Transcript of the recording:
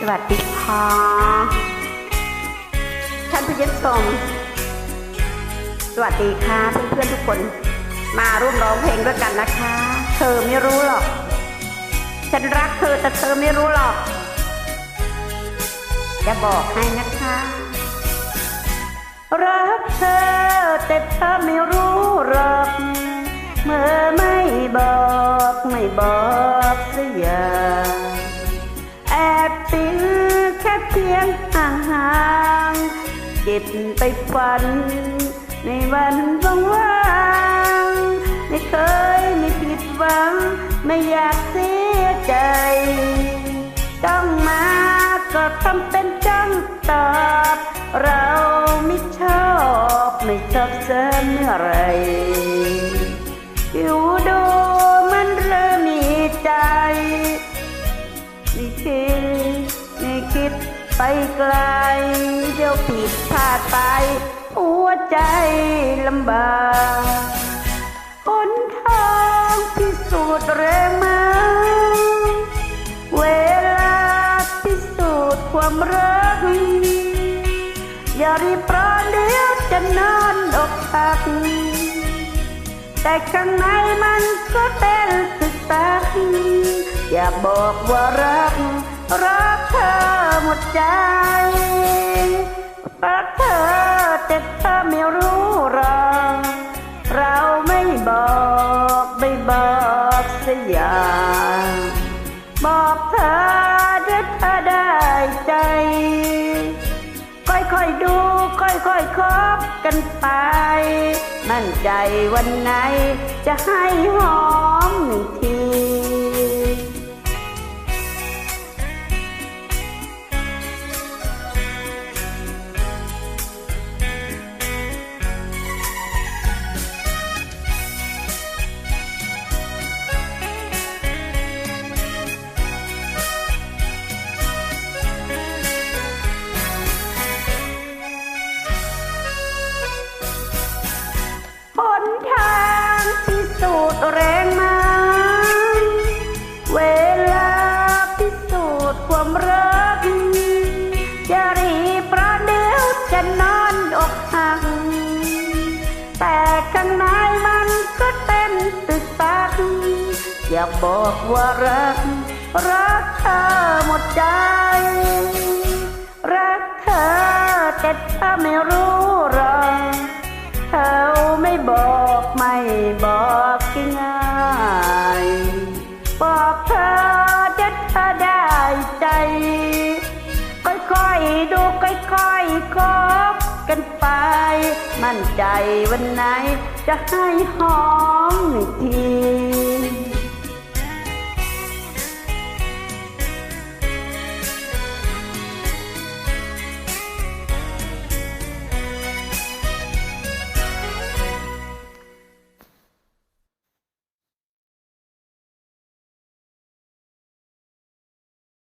สวัสดีค่ะท่านผู้ชมสวัสดีค่ะเพื่อนๆทุกคนมาร่วมร้องเพลงด้วยกันนะคะ เธอไม่รู้หรอก ฉันรักเธอแต่เธอไม่รู้หรอก จะบอกให้นะคะ รักเธอแต่เธอไม่รู้หรอก เมื่อไม่บอกไม่บอก เก็บไปฝัน ในวันว่างๆไม่เคยไม่ผิดหวัง ไม่อยากเสียใจ ต้องมาก็ทำเป็นจ้องตอบ เราไม่ชอบ ไม่ชอบเสมเมื่อไรอยู่ดูมันเริ่มมีใจไม่คิดไม่คิด ไปไกลเดี๋ยวผิดพลาดไป หัวใจลำบากหนทางพิสูจน์แรงมาเวลาพิสูจน์ความรัก อย่ารีบร้อนเดี๋ยวจะนอนอกหักแต่ข้างในมันก็เต้นตึกตักอยากบอกว่ารัก รักเธอ หมดใจรักเธอแต่เธอไม่รู้หรอกเราไม่บอกไม่บอกสักอย่างบอกเธอเดี๋ยเธอได้ใจ ค่อยๆดูค่อยๆคบกันไป มั่นใจวันไหนจะให้หอมหนึ่งที ข้างในมันก็เต้นตึกตักอยากบอกว่ารัก รักเธอหมดใจ รักเธอแต่เธอไม่รู้หรอกเขาไม่บอกไม่บอกง่ายบอกเธอจะเธอได้ใจ ค่อยๆดูค่อยๆคบ กันไป มั่นใจวันไหนจะให้หอมหนึ่งที